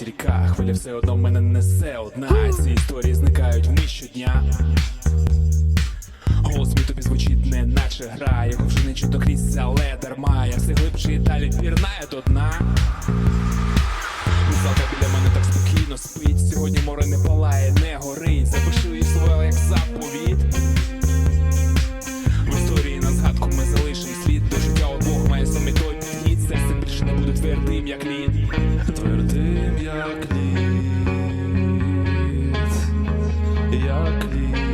навіть ріка, хвиля все одно мене несе одна. Ці історії зникають в мій щодня. Голос мій тобі звучить, не наче гра, Його вже не чуто крізь, але дарма. Я все глибше і далі пірнаю до дна. Завтра біля мене так спокійно спить. Сьогодні море не палає, не горить. Запиши її слова, як заповіт. В історії на згадку ми залишим світ. До життя обох має саме той підхід. Серцем більше не буде твердим, як лід. Твердим. mediocrity.